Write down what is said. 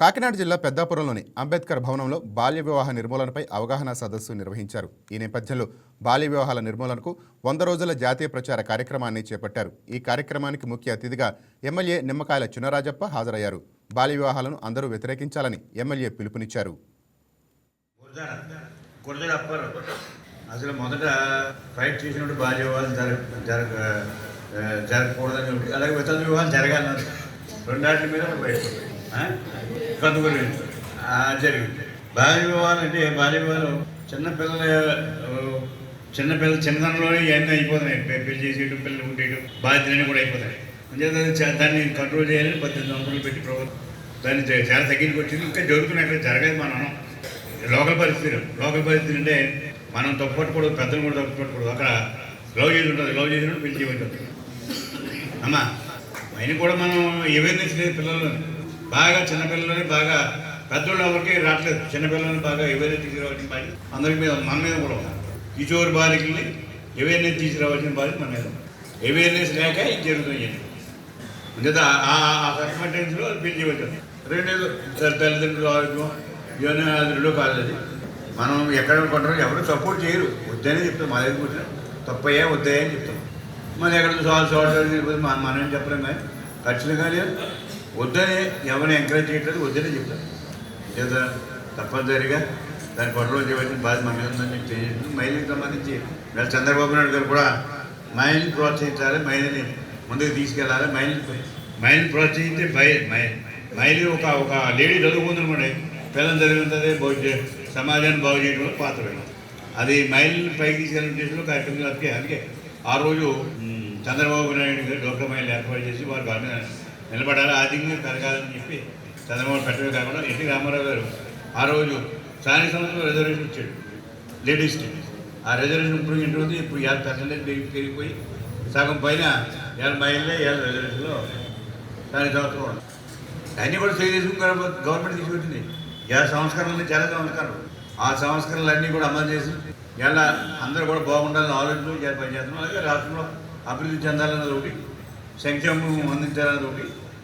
కాకినాడ జిల్లా పెద్దాపురంలోని అంబేద్కర్ భవనంలో బాల్య వివాహ నిర్మూలనపై అవగాహన సదస్సు నిర్వహించారు. ఈ నేపథ్యంలో బాల్య వివాహాల నిర్మూలనకు వంద రోజుల జాతీయ ప్రచార కార్యక్రమాన్ని చేపట్టారు. ఈ కార్యక్రమానికి ముఖ్య అతిథిగా ఎమ్మెల్యే నిమ్మకాయల చినరాజప్ప హాజరయ్యారు. బాల్య వివాహాలను అందరూ వ్యతిరేకించాలని ఎమ్మెల్యే పిలుపునిచ్చారు. అసలు మొదట ఫైట్ చేసినప్పుడు బాల్య వివాహాలు జరగ జరగ జరగకూడదని అలాగే వివాహాలు జరగాలన్నారు రెండాటి మీద ఫైట్ కందుకూరు జరిగింది. బాల్య వివాహాలు అంటే బాల్య వివాహాలు చిన్నపిల్లల చిన్నపిల్లలు చిన్నతనంలోనే ఇవన్నీ అయిపోతున్నాయి. పెళ్ళి చేసేయడం పిల్లలు ఉండేయడం బాధ్యతలన్నీ కూడా అయిపోతాయి అంచేత దాన్ని కంట్రోల్ చేయాలని పద్దెనిమిది సంవత్సరాలు పెట్టి ప్రభుత్వం దాన్ని చాలా తగ్గించుకొచ్చింది ఇంకా జరుగుతున్నాయి అక్కడ జరగదు మనం. లోకల్ పరిస్థితులు లోకల్ పరిస్థితులు అంటే మనం తప్పు పట్టకూడదు పెద్దలు కూడా తప్పు పట్టకూడదు అక్కడ లవ్ చేసి ఉంటుంది లవ్ చేసినప్పుడు పెళ్ళి ఉంటుంది అమ్మా అయినా కూడా మనం అవేర్నెస్ లేదు పిల్లలు బాగా చిన్నపిల్లలని బాగా పెద్దోళ్ళు ఎవరికి రావట్లేదు. చిన్నపిల్లలని బాగా అవేర్నెస్ తీసుకురావాల్సిన బాధ్యత అందరి మీద మన మీద కూడా ఉన్నారు కిషోర్ బాలికల్ని అవేర్నెస్ తీసుకురావాల్సిన బాధ్యత మన మీద అవేర్నెస్ లేక ఇది జరుగుతుంది అంచేత ఆ సర్కమెంటెన్స్లో పిలిచి పెట్టారు రెండేది తల్లిదండ్రులు ఆరోగ్యం యోనాదులు అది రెండో కాదు అది మనం ఎక్కడ కొంటారో ఎవరు సపోర్ట్ చేయరు. వద్దనే చెప్తాం. మా దగ్గర కూర్చొని తప్పయ్యా వద్దయ్యా అని చెప్తాం. మనం ఎక్కడ సాల్వ్ సాల్వ్ మనం మనం ఏం చెప్పలేం కానీ ఖచ్చితంగా కానీ వద్దని ఎవరిని ఎంకరేజ్ చేయట్లేదు వద్దనే చెప్తారు. లేదా తప్పనిసరిగా దాని కంట్రోల్ చేయవలసిన బాధ్యత మన మీద ఉందని చెప్పి తెలియజేస్తుంది మహిళలకు సంబంధించి వీళ్ళ చంద్రబాబు నాయుడు గారు కూడా మహిళని ప్రోత్సహించాలి మహిళని ముందుకు తీసుకెళ్ళాలి మహిళని మహిళని ప్రోత్సహించి మహిళ ఒక ఒక లేడీ చదువుకుందనమాట పిల్లలు చదివిందే బాగు సమాజాన్ని బాగు చేయడంలో పాత్ర అది మహిళని పైకి తీసుకెళ్ళిన ఉద్దేశంలో కార్యక్రమం అందుకే అందుకే. ఆ రోజు చంద్రబాబు నాయుడు గారు డోక్రా మహిళలు ఏర్పాటు చేసి వారు బాగా నిలబడాలి? ఆర్థికంగా పెరగాలని చెప్పి చంద్రబాబు పెట్టడమే కాకుండా ఎన్టీ రామారావు గారు ఆ రోజు స్థానిక సంస్థలో రిజర్వేషన్ ఇచ్చాడు. లేడీస్కి ఆ రిజర్వేషన్ ఇప్పుడు ఇంటి ఇప్పుడు యాభై పర్సెంటేజ్ పెరిగిపోయి సగం పైన ఎనభై ఏళ్ళే ఏళ్ళ రిజర్వేషన్లో దాని సంవత్సరం ఉంది అన్నీ కూడా తెలుగుదేశం గవర్నమెంట్ తీసుకొచ్చింది. ఇలా సంస్కరణలు చాలా సంస్కరణలు. ఆ సంస్కరణలన్నీ కూడా అమలు చేసి ఎలా అందరూ కూడా బాగుండాలని ఆలోచన పనిచేస్తున్నాం అలాగే రాష్ట్రంలో అభివృద్ధి చెందాలన్నది ఒకటి సంక్షేమం అందించాలన్నది ఒకటి